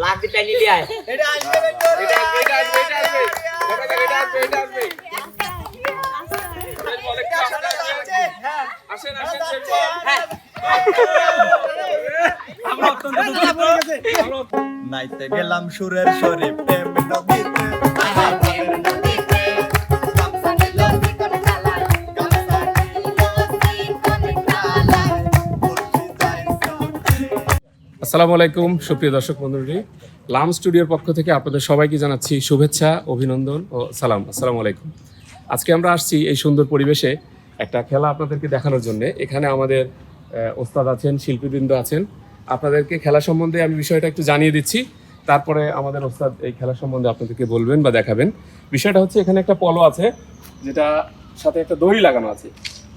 লাখ দিয়ে টাইনি আয় এটা আসবে এটা আসবে এটা আসবে এটা আসবে এটা আসবে এটা আসবে শেষ বল একটু আসেন, আসেন। হ্যাঁ আসেন আসেন শেষ বল হ্যাঁ আমরা অত্যন্ত দুঃখিত ভালো নাইতে গেলাম সুরের শরীর প্রেম নদীতে আসসালামু আলাইকুম, সুপ্রিয় দর্শক মণ্ডলী লাম স্টুডিওর পক্ষ থেকে আপনাদের সবাইকে জানাচ্ছি শুভেচ্ছা, অভিনন্দন ও সালাম। আসসালামু আলাইকুম। আজকে আমরা আসছি এই সুন্দর পরিবেশে একটা খেলা আপনাদেরকে দেখানোর জন্য। এখানে আমাদের ওস্তাদ আছেন, শিল্পীবৃন্দ আছেন। আপনাদেরকে খেলা সম্বন্ধে আমি বিষয়টা একটু জানিয়ে দিচ্ছি। তারপরে আমাদের ওস্তাদ এই খেলা সম্বন্ধে আপনাদেরকে বলবেন বা দেখাবেন। বিষয়টা হচ্ছে, এখানে একটা পলো আছে, যেটা সাথে একটা দড়ি লাগানো আছে।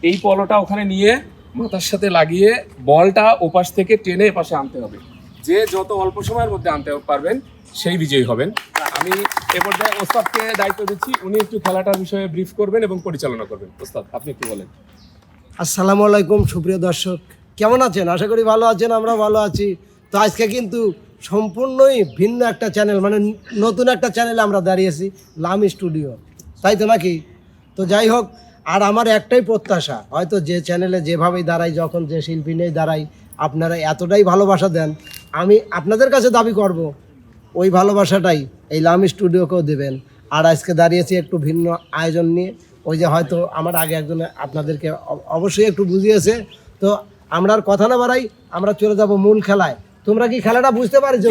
এই পলোটা ওখানে নিয়ে মাথার সাথে লাগিয়ে বলটা ওপাশ থেকে টেনে এপাশে আনতে হবে। যে যত অল্প সময়ের মধ্যে আনতে পারবেন, সেই বিজয়ী হবেন। আমি এ পর্যায়ে ওস্তাদকে দায়িত্ব দিচ্ছি। উনি একটু খেলাটার বিষয়ে ব্রিফ করবেন এবং পরিচালনা করবেন। ওস্তাদ, আপনি একটু বলেন। আসসালামু আলাইকুম, সুপ্রিয় দর্শক। কেমন আছেন? আশা করি ভালো আছেন আমরা ভালো আছি। তো আজকে কিন্তু সম্পূর্ণই ভিন্ন একটা চ্যানেল মানে নতুন একটা চ্যানেলে আমরা দাঁড়িয়েছি, লাম স্টুডিও। তাই তো নাকি? তো যাই হোক আর আমার একটাই প্রত্যাশা, হয়তো যে চ্যানেলে যেভাবেই দাঁড়াই, যখন যে শিল্পী নিয়ে দাঁড়াই, আপনারা এতটাই ভালোবাসা দেন, আমি আপনাদের কাছে দাবি করব, ওই ভালোবাসাটাই এই লামি স্টুডিওকেও দেবেন। আর আজকে দাঁড়িয়েছি একটু ভিন্ন আয়োজন নিয়ে, ওই যে হয়তো আমার আগে একজন আপনাদেরকে অবশ্যই একটু বুঝিয়েছে, তো আমরা আর কথা না বাড়াই, আমরা চলে যাব মূল খেলায়। তোমরা কি খেলাটা বুঝতে পারছ?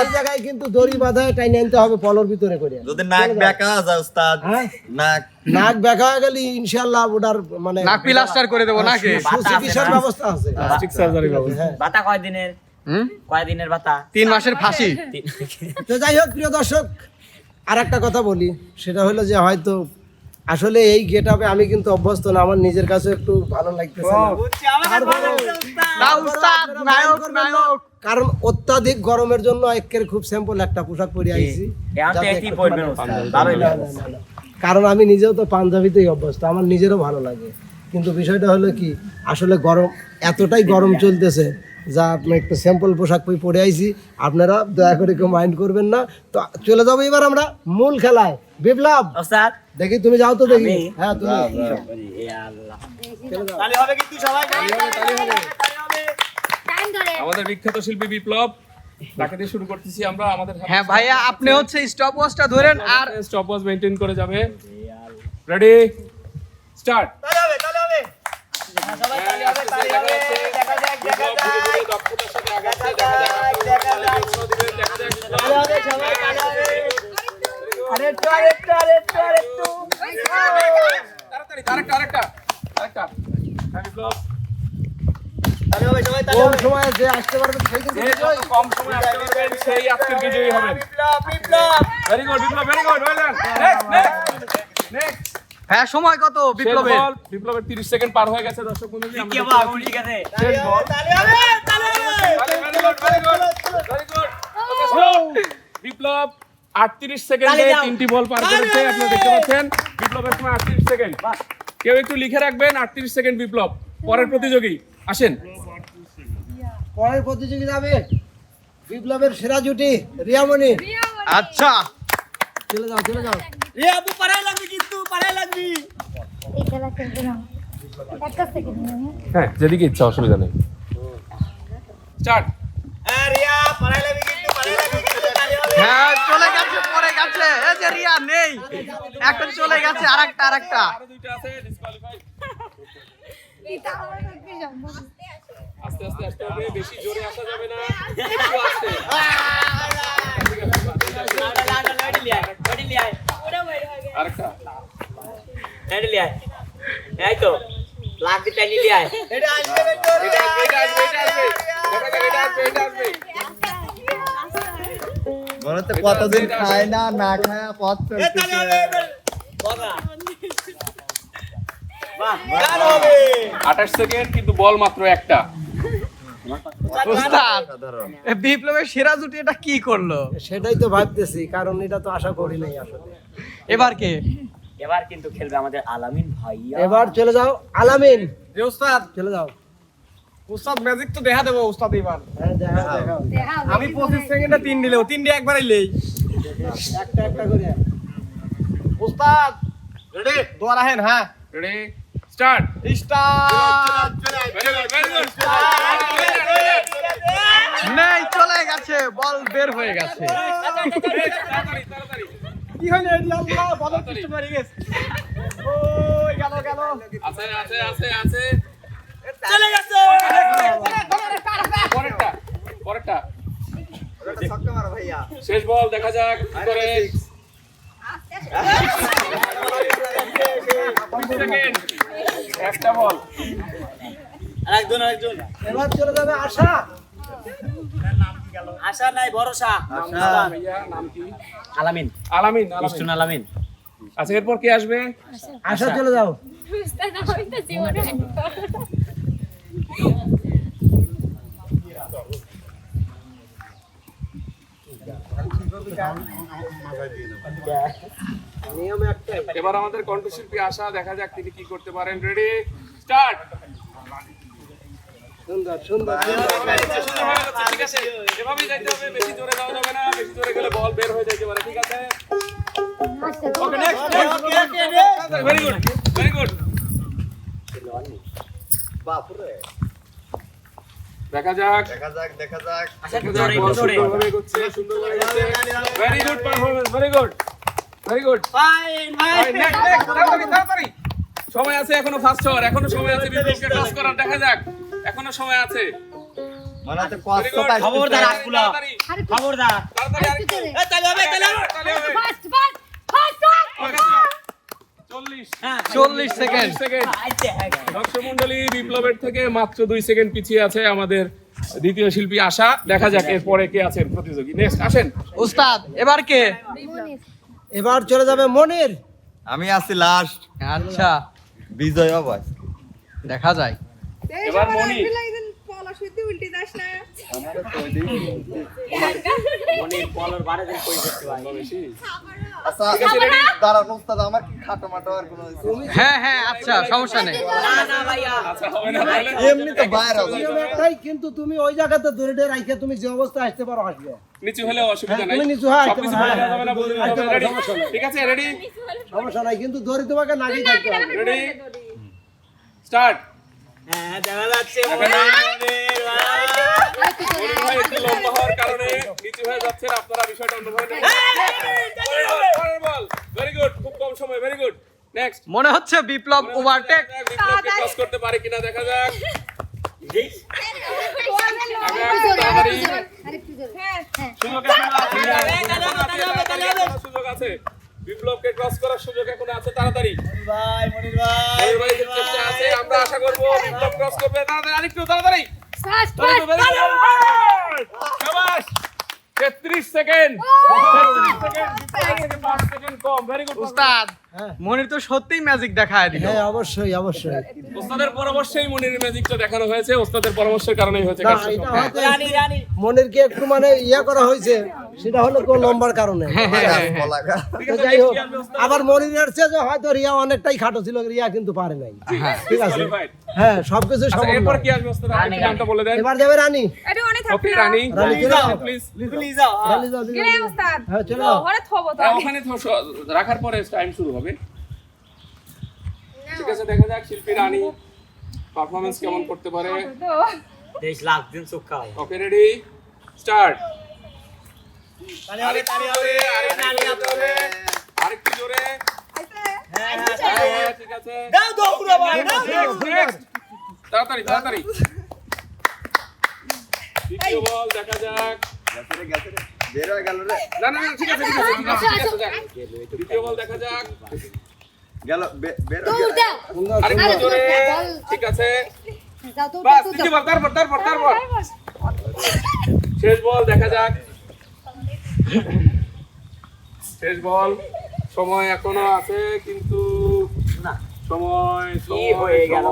এই জায়গায় কিন্তু দড়ি বাঁধায় টাইনে আনতে হবে পলর ভিতরে করে। যদি নাক বেঁকা যায় উস্তাদ হ্যাঁ? নাক। নাক দেখা হয়ে গেলে ইনশাল্লাহ ওটার মানে নাক প্লাস্টার করে দেবো নাকি? সুচিকিৎসার ব্যবস্থা আছে। প্লাস্টিক সার্জারি ব্যবস্থা। হ্যাঁ। বাতা কয় দিনের হুম? কয় দিনের বাতা? তিন মাসের ফাঁসি। তো যাই হোক প্রিয় দর্শক আর একটা কথা বলি। সেটা হলো যে হয়তো আসলে এই গেট আপে আমি কিন্তু অভ্যস্ত না আমার নিজের কাছে একটু ভালো লাগতেছে কারণ অত্যাধিক গরমের জন্য একের খুব স্যাম্পল একটা পোশাক পরে আইছি। এখন তো যাতে একই একটু পড়বেন ঠান্ডা- ওস্তাদ ভালোই না, লাগবে না, না, না। কারণ আমি নিজেও তো পাঞ্জাবিতেই অভ্যস্ত আমার নিজেরও ভালো লাগে। কিন্তু বিষয়টা হলো কি আসলে গরম এতটাই গরম চলতেছে যা আপনি একটু স্যাম্পল পোশাক পরে পরে আইছি। আপনারা দয়া করে কেউ মাইন্ড করবেন না। তো চলে যাব এবার আমরা মূল খেলায়। বিপ্লব! ওস্তাদ? দেখি তুমি যাও তো দেখি। হ্যাঁ তুমি এ আল্লাহ। তালি হবে কিন্তু সবাই তালি হবে তালি হবে। আমাদের বিখ্যাত শিল্পী বিপ্লব তাকে দিয়ে শুরু করতেছি আমরা আমাদের হ্যাঁ ভাইয়া আপনি হচ্ছে স্টপ ওয়াচটা ধরেন আর স্টপ ওয়াচ মেনটেন করে যাবে। রেডি স্টার্ট তালি হবে তালি হবে। হ্যাঁ, সবাই তালি হবে তালি হবে। দেখা যাক দেখা যাক দক্ষতার সাথে আগাচ্ছে দেখা দেখা যাক। যাক, দেখা যাক। তালি হবে সবাই তালি হবে আরে একটু আরে একটু আরে একটু আরে একটু তাড়াতাড়ি আরেকটা আরেকটা আরেকটা। হ্যাঁ, কম সময়ে যে আসতে পারবে সেই কিন্তু কম সময় আসতে পারবেন সেই আজকের বিজয়ী হবেন Biplob Biplob very good Biplob very good well done next next next হ্যাঁ সময় কত বিপ্লবের? বিপ্লবের 30 সেকেন্ড পার হয়ে গেছে দর্শক বন্ধু কি হব ঠিক আছে। তালি হবে তালি হবে তালি হবে very good very good very good Biplob 38 সেকেন্ডে তিনটি বল পার করেছে আপনারা দেখতে পাচ্ছেন বিপ্লবের সময় 38 সেকেন্ড কেউ একটু লিখে রাখবেন 38 সেকেন্ড বিপ্লব। পরের প্রতিযোগী আসেন। পরের প্রতিযোগিতা হবে বিপ্লবের সেরা জুটি রিয়ামণি। আচ্ছা। চলে যাও চলে যাও। রে আপু পাড়াই লাগবি কিন্তু লাগবি। সেকেন্ড হ্যাঁ যেদিকে ইচ্ছা অসুবিধা নেই। স্টার্ট হ্যাঁ রিয়া লাগবি কিন্তু লাগবি। হবে হ্যাঁ চলে গেছে পরে গেছে। এই যে রিয়া নেই। একটা চলে গেছে আরেকটা আরেকটা। আস্তে আস্তে হবে বেশি জোরে আসা যাবে না। আরেকটা। আয় এই তো লাখ দিয়ে টাইনি আয় এটা আসবে এটা আসবে। এটা আসবে এটা আসবে এটা আসবে। এটা আসবে হচ্ছে কতদিন খায় না না খায় পথ এ তালি হবে চলতেছে বগা বাহ গান হবে 28 সেকেন্ড কিন্তু বল মাত্র একটা। উস্তাদ। সাধারণ এ বিপ্লবের সেরা জুটি এটা কি করল? সেটাই তো ভাবতেছি কারণ এটা তো আশা করি নাই আসলে। এবার কে? এবার কিন্তু খেলবে আমাদের আলামিন ভাইয়া। এবার চলে যাও আলামিন। চলে যাও। উস্তাদ ম্যাজিক তো দেখা দেবো উস্তাদ এবার। হ্যাঁ আমি পঁচিশ সেকেন্ডে তিন দিলেও তিন দিয়ে একবারই লেই। একটা একটা করে। উস্তাদ রেডি দোয়া রাখেন হ্যাঁ। রেডি স্টার্ট স্টার্ট নেই চলে গেছে বল বের হয়ে গেছে। তাড়াতাড়ি তাড়াতাড়ি কি হইল এটি আল্লাহ বল পিষ্ট মারি গেছে। ওই গেল গেল। আছে আছে আছে আছে। চলে গেছে। পরেরটা পরেরটা। ওটা ছক্কা মারো ভাইয়া শেষ বল দেখা যাক কি করে। একটা বল। আরেকজন আরেকজন। এবার চলে যাবে আশা। আশা নাই ভরসা। নাম কি? আলামিন। আলামিন আলামিন। ইস্টুন আলামিন। আচ্ছা এরপর কে আসবে? আশা চলে যাও উস্তাদ আমি তো জীবনে নিয়ম একটাই এবার আমাদের কণ্ঠশিল্পী আশা দেখা যাক তিনি কি করতে পারেন। রেডি স্টার্ট সুন্দর সুন্দর ঠিক আছে এভাবেই যাইতে হবে বেশি জোরে যাওয়া যাবে না বেশি জোরে গেলে বল বের হয়ে যাইতে পারে ঠিক আছে? Okay next very good very good বাপরে। দেখা যাক। দেখা যাক দেখা যাক। আশা বল জোরে সুন্দরভাবে very good performance very good very good fine fine next next তাড়াতাড়ি তাড়াতাড়ি। সময় আছে এখনও ফার্স্ট হওয়ার এখনও সময় আছে বিপক্ষে ক্রস করার দেখা যাক। এখনও সময় আছে। মনে গুড কষ্ট খবরদার খবরদার। তাড়াতাড়ি হবে তাহলে ফাস্ট ফাস্ট চল্লিশ। হ্যাঁ সেকেন্ড। সেকেন্ড। আইতে আইতে দর্শক মন্ডলী বিপ্লবের থেকে মাত্র দুই সেকেন্ড পিছিয়ে আছে আমাদের দ্বিতীয় শিল্পী আশা। দেখা যাক এরপরে কে আছেন প্রতিযোগী। নেক্সট আসেন। উস্তাদ এবার কে? এবার চলে যাবে মনির। আমি আছি লাস্ট আচ্ছা। বিজয় অবয়। দেখা যায়। এবার মনি মনির পলর বারে দিন কই করতে ভাই আচ্ছা দাঁড়ান উস্তাদ আমার কি খাটো মাটো আর কোনো হ্যাঁ হ্যাঁ আচ্ছা সমস্যা নেই। না না ভাইয়া। আচ্ছা হবে না এমনি তো বাইরে একটাই কিন্তু তুমি ওই জায়গাতে দড়িটা রাখে তুমি যে অবস্থায় আসতে পারো আসবে। নিচু হলেও অসুবিধা হ্যাঁ, নাই। তুমি নিচু হয়ে সবকিছু পারো, যাবে না নেই। ঠিক আছে রেডি সমস্যা নাই কিন্তু দড়ি তোমাকে থাকতে হবে। রেডি স্টার্ট হ্যাঁ দেখা যাচ্ছে লম্বা হওয়ার কারণে নিচু হয়ে আপনারা বিষয়টা অন্যভাবে ভেরি গুড খুব কম সময় ভেরি গুড নেক্সট মনে হচ্ছে বিপ্লব ওভারটেক বিপ্লবকে ক্রস করতে পারে কিনা দেখা যাক হ্যাঁ সুযোগ আছে বিপ্লবকে ক্রস করার সুযোগ এখনও আছে তাড়াতাড়ি। ভাই মনির ভাই মনির ভাই চেষ্টা আছে আমরা আশা করব বিপ্লব ক্রস করবে। তাড়াতাড়ি আরেকটু তাড়াতাড়ি। Fast Very good, fast very good. শাবাশ 33 সেকেন্ড। 33 সেকেন্ড বিপ্লব 5 সেকেন্ড কম। ভেরি গুড উস্তাদ হ্যাঁ। মনির তো সত্যিই ম্যাজিক দেখায় দিল। হ্যাঁ অবশ্যই অবশ্যই। ওস্তাদের পরামর্শেই মনির ম্যাজিকটা দেখানো হয়েছে। ওস্তাদের পরামর্শের কারণেই হয়েছে রানী রানী। মনিরকে একটু মানে ইয়ে করা হয়েছে। সেটা হলো কোন লম্বার কারণে। ঠিক তো আছে, যাই হোক? আবার মনিরের চেয়ে হয়তো রিয়া অনেকটাই খাটো ছিল রিয়া কিন্তু পারে নাই। ঠিক আছে হ্যাঁ সবকিছু আচ্ছা, এরপর কি আসবে ওস্তাদ আরেকটু নামটা বলে দেন। এবার যাবে রানী। ওকে রানী। রানী যাও। প্লিজ প্লিজ যাও। হ্যাঁ। রানী যাও দিকে যাও। হ্যাঁ চলে যাও। ওখানে তো স- রাখার পরে টাইম শুরু হবে। ঠিক আছে দেখা যাক শিল্পী রানী। পারফরমেন্স কেমন করতে পারে? দেশ লাখ দিন চোখ খাও ওকে রেডি স্টার্ট তাহলে হবে তাহলে হবে আরেকটু জোরে ঠিক আছে। দাও. তাড়াতাড়ি তাড়াতাড়ি। দ্বিতীয় বল দেখা যাক। গেছে রে বের হয়ে গেল রে। না না না, ঠিক আছে ঠিক আছে ঠিক আছে, ঠিক আছে দ্বিতীয় বল দেখা যাক। গেল বের হয়ে দৌড় আরেকটু জোরে ঠিক আছে। বাস দ্বিতীয় বল তারপর তারপর তারপর। শেষ বল দেখা যাক। শেষ বল। সময় এখনও আছে কিন্তু না। সময় কি হয়ে গেল?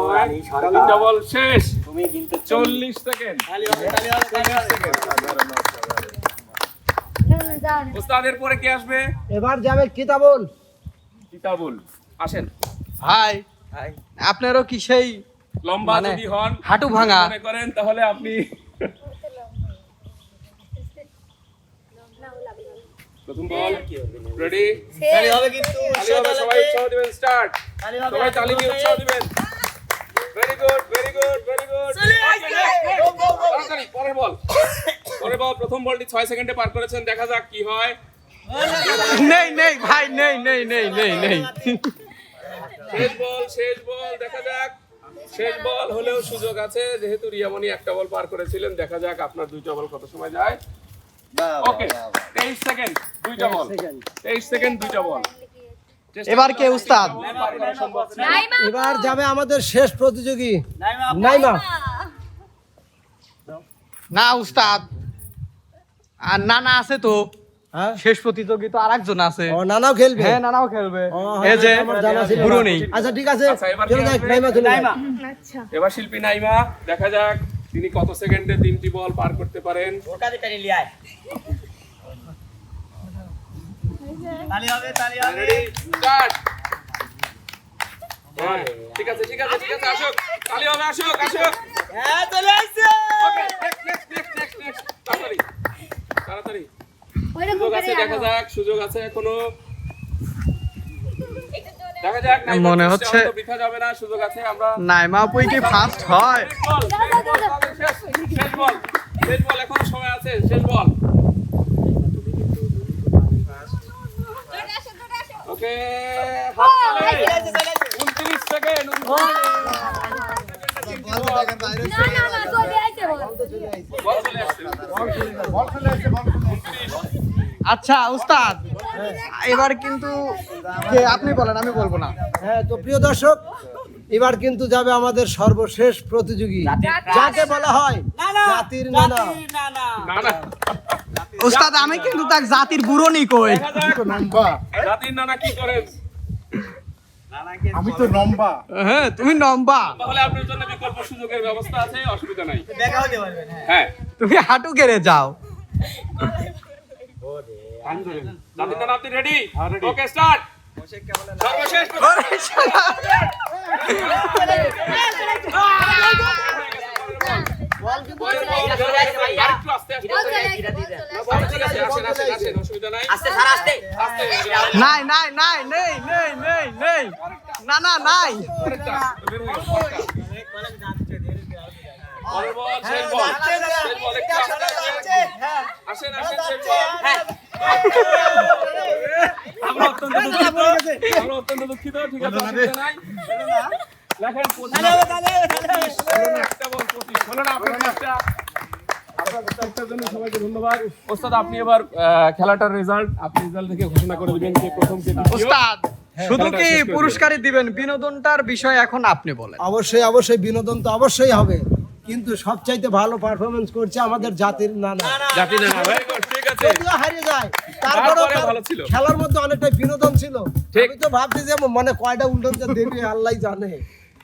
তিনটা বল শেষ। তুমি কিন্তু চল্লিশ সেকেন্ড ওস্তাদের পরে কে আসবে? এবার যাবে কিতাবুল। কিতাবুল আসেন। ভাই আপনারও কি সেই লম্বা মানে যদি হন হাঁটু ভাঙা। মনে করেন তাহলে আপনি প্রথম বল। রেডি তালি হবে কিন্তু সবাই উৎসাহ দিবেন স্টার্ট সবাই তালি দিয়ে উৎসাহ দিবেন। Very good very good very good তাড়াতাড়ি পরের বল। পরের বল প্রথম বলটি 6 সেকেন্ডে পার করেছেন দেখা যাক কি হয়। নেই নেই ভাই নেই নেই নেই নেই নেই। শেষ বল শেষ বল দেখা যাক। শেষ বল হলেও সুযোগ আছে যেহেতু রিয়ামণি একটা বল পার করেছিলেন দেখা যাক আপনার দুইটা বল কত সময় যায়। ওকে 23 সেকেন্ড দুইটা বল। 23 সেকেন্ড দুইটা বল। এবার কে উস্তাদ? এবার যাবে আমাদের শেষ প্রতিযোগী। নাইমা না উস্তাদ। আর নানা আছে তো। হ্যাঁ? শেষ প্রতিযোগী তো আরেকজন আছে। ও নানাও খেলবে? হ্যাঁ নানাও খেলবে। এই যে ছিল না। বুড়ো নেই। আচ্ছা ঠিক আছে। আচ্ছা, চলে কে যাই নাইমা চলে নাইমা। আচ্ছা। এবার শিল্পী নাইমা দেখা যাক তিনি কত সেকেন্ডে তিনটি বল পার করতে পারেন। লিয়ায় তালি হবে তালি হবে। স্টার্ট ঠিক আছে ঠিক আছে ঠিক আছে আসুক। তালি হবে আসুক আসুক। হ্যাঁ চলে আসছে! Okay next next next next next তাড়াতাড়ি তাড়াতাড়ি। সুযোগ আছে দেখা যাক সুযোগ আছে এখনও। দেখা যাক মনে হচ্ছে- বৃথা যাবে না সুযোগ আছে আমরা নাইমা আপুই কি ফার্স্ট হয়? শেষ, শেষ বল শেষ বল এখনও সময় আছে শেষ বল ওকে হাত তালি। 29 সেকেন্ড না না না চলে আইছে বল। বল চলে আসছে আচ্ছা উস্তাদ এবার কিন্তু কে আপনি বলেন আমি বলব না। হ্যাঁ তো প্রিয় দর্শক এবার কিন্তু যাবে আমাদের সর্বশেষ প্রতিযোগী। যাকে বলা হয় জাতির নানা। উস্তাদ আমি কিন্তু তাক জাতির বুড়ো নি কই জাতির নানা কি করেন আমি তো লম্বা হ্যাঁ তুমি নম্বা তাহলে আপনার জন্য বিকল্প সুযোগের ব্যবস্থা আছে অসুবিধা নাই দেখা হতে পারবেন হ্যাঁ হ্যাঁ তুমি হাঁটু কেড়ে যাও জাতির নানা আপনি রেডি ওকে স্টার্ট সর্বশেষ নাই নাই নাই নাই নেই নেই নেই না না নাই হয়ে। আসেন, আসেন। আমরা অত্যন্ত দুঃখিত, ঠিক আছে, অসুবিধা নাই। লেখেন, পঁচিশ। হলো না, একটা বল, পঁচিশ। হলো না, আপনার চেষ্টা। আপনার চেষ্টার জন্য সবাইকে ধন্যবাদ ওস্তাদ আপনি এবার খেলাটার রেজাল্ট আপনি রেজাল্ট থেকে ঘোষণা করে দিবেন কে প্রথম কে দ্বিতীয়। শুধু কি পুরস্কারই দিবেন বিনোদনটার বিষয় এখন আপনি বলেন অবশ্যই অবশ্যই বিনোদন তো অবশ্যই হবে কিন্তু সবচাইতে ভালো পারফরমেন্স করছে আমাদের জাতির নানা জাতি নানা, ঠিক আছে যদিও হারিয়ে যায় তারপরেও ভালো ছিল। খেলার মধ্যে অনেকটা বিনোদন ছিল। আমি তো ভাবছি যে মানে কয়টা উল্টো দেবে আল্লাহ জানে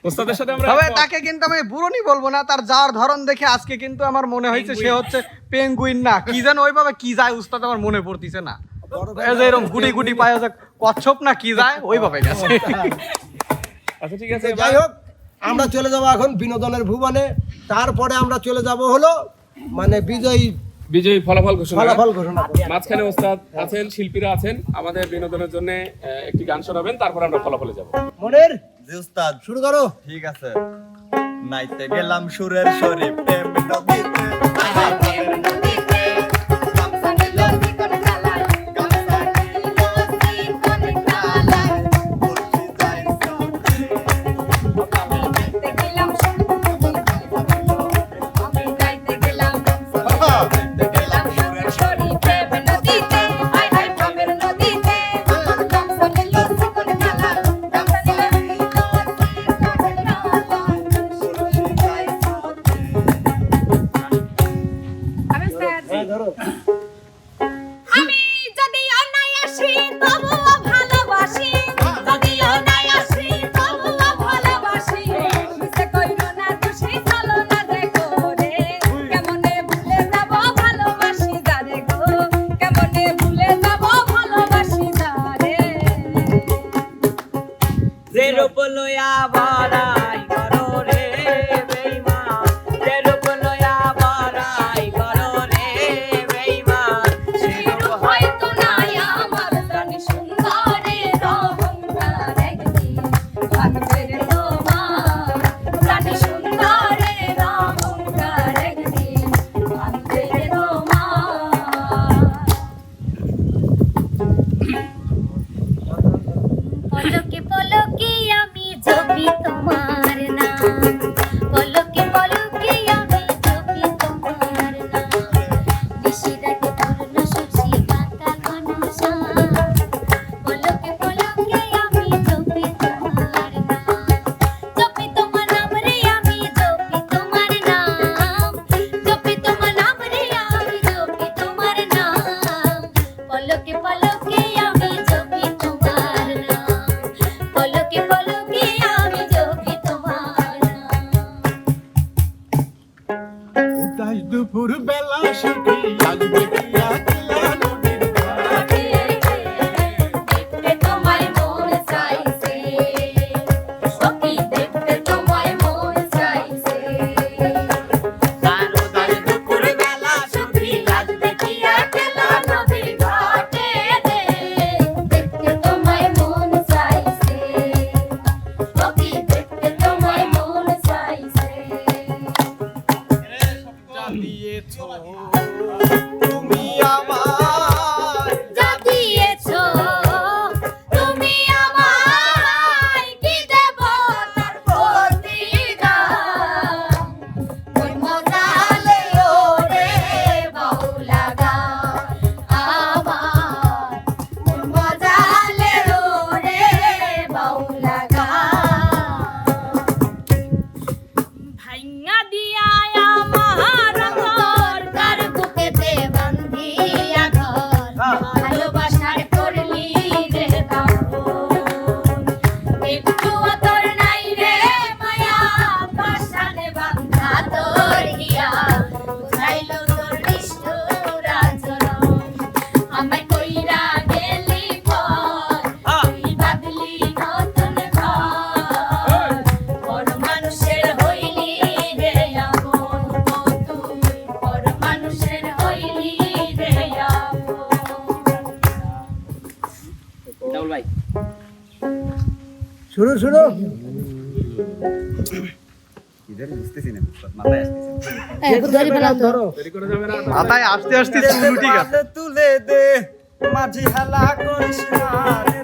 ওস্তাদের সাথে আমরা তবে তাকে কিন্তু আমি বুড়োনি বলব না তার যাওয়ার ধরন দেখে আজকে কিন্তু আমার মনে হয়েছে সে হচ্ছে পেঙ্গুইন না। কি যেন ওইভাবে কি যায় উস্তাদ আমার মনে পড়তিছে না। এরকম গুটি গুটি পায় যে কচ্ছপ না কি যায় ওইভাবে গেছে। আচ্ছা ঠিক আছে যাই হোক আমরা চলে যাব এখন বিনোদনের ভুবনে। তারপরে আমরা চলে যাব হলো মানে বিজয়ী বিজয়ী ফলাফল ঘোষণা ফলাফল ঘোষণা মাঝখানে ওস্তাদ আছেন শিল্পীরা আছেন। আমাদের বিনোদনের জন্য একটি গান শোনাবেন তারপর আমরা ফলাফলে যাব। মনের? জি ওস্তাদ। শুরু করো। ঠিক আছে। নাইতে গেলাম সুরের শরীফ প্রেম নদীতে। যে শুরু শুরু মাথায় আসতে আসতে তুলে দে মাঝি হেলা করিস না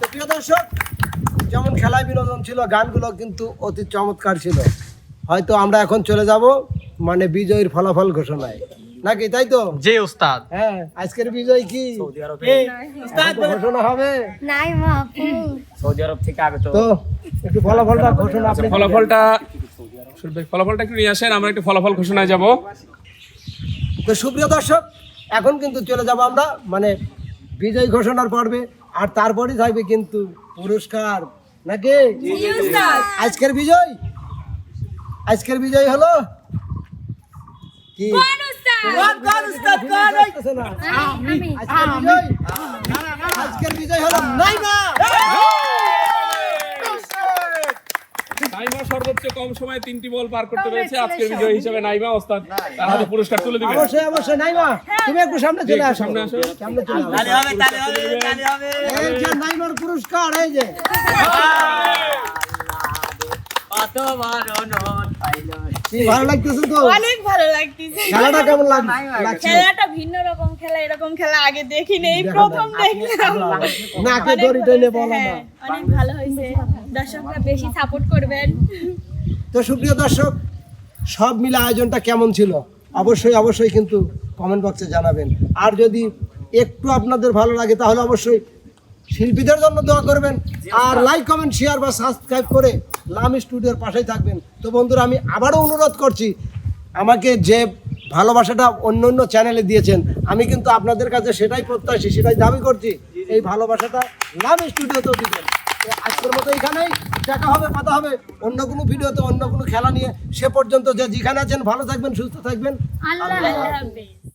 তো প্রিয় দর্শক যেমন খেলায় বিনোদন ছিল গানগুলো কিন্তু অতি চমৎকার ছিল। হয়তো আমরা এখন চলে যাব মানে বিজয়ীর ফলাফল ঘোষণায়। নাকি তাই তো? যে ওস্তাদ। হ্যাঁ আজকের বিজয় কি? সৌদি আরবে। এখন ঘোষণা হবে। নাই সৌদি আরব থেকে আগে তো একটু ফলাফলটা ঘোষণা আপনি ফলাফলটা ফলাফলটা একটু নিয়ে আসেন আমরা একটু ফলাফল ঘোষণায় যাব। তো সুপ্রিয় দর্শক এখন কিন্তু চলে যাব আমরা মানে বিজয় ঘোষণার পর্বে। আর তারপরে থাকবে কিন্তু পুরস্কার। নাকি? আজকের বিজয়? আজকের বিজয় হলো কি? আজকের বিজয়? আজকের বিজয় হলো নাইমা সর্বোচ্চ কম সময়ে তিনটি বল পার করতে পেরেছে। আজকের বিজয় হিসেবে নাইমা ওস্তাদ তার হাতে পুরস্কার তুলে দিবেন অবশ্যই অবশ্যই নাইমা তুমি একটু সামনে চলে আসো। সামনে আসো। সামনে চলে আসো। তালে হবে তালে হবে তালে হবে। এই যে নাইমার পুরস্কার এই যে। কত বড় নোট পাইলো ভালো লাগতেছে তো? অনেক ভালো লাগতেছে। খেলাটা কেমন লাগছে? খেলাটা ভিন্ন রকম খেলা এরকম খেলা আগে দেখিনি এই প্রথম দেখলাম। নাকে দড়ি টেনে বলো না। হ্যাঁ, অনেক ভালো হয়েছে। দর্শকরা বেশি সাপোর্ট করবেন। তো সুপ্রিয় দর্শক সব মিলে আয়োজনটা কেমন ছিল? অবশ্যই অবশ্যই কিন্তু কমেন্ট বক্সে জানাবেন। আর যদি একটু আপনাদের ভালো লাগে তাহলে অবশ্যই শিল্পীদের জন্য দোয়া করবেন আর লাইক কমেন্ট শেয়ার বা সাবস্ক্রাইব করে লাম স্টুডিওর পাশেই থাকবেন। তো বন্ধুরা আমি আবারও অনুরোধ করছি আমাকে যে ভালোবাসাটা অন্য অন্য চ্যানেলে দিয়েছেন আমি কিন্তু আপনাদের কাছে সেটাই প্রত্যাশী সেটাই দাবি করছি এই ভালোবাসাটা লাম স্টুডিওতেও দিবেন। তো আজকের মতো এখানেই দেখা হবে কথা হবে অন্য কোনো ভিডিওতে অন্য কোনো খেলা নিয়ে সে পর্যন্ত যে যেখানে আছেন ভালো থাকবেন সুস্থ থাকবেন। আল্লাহ আল্লাহ হাফেজ।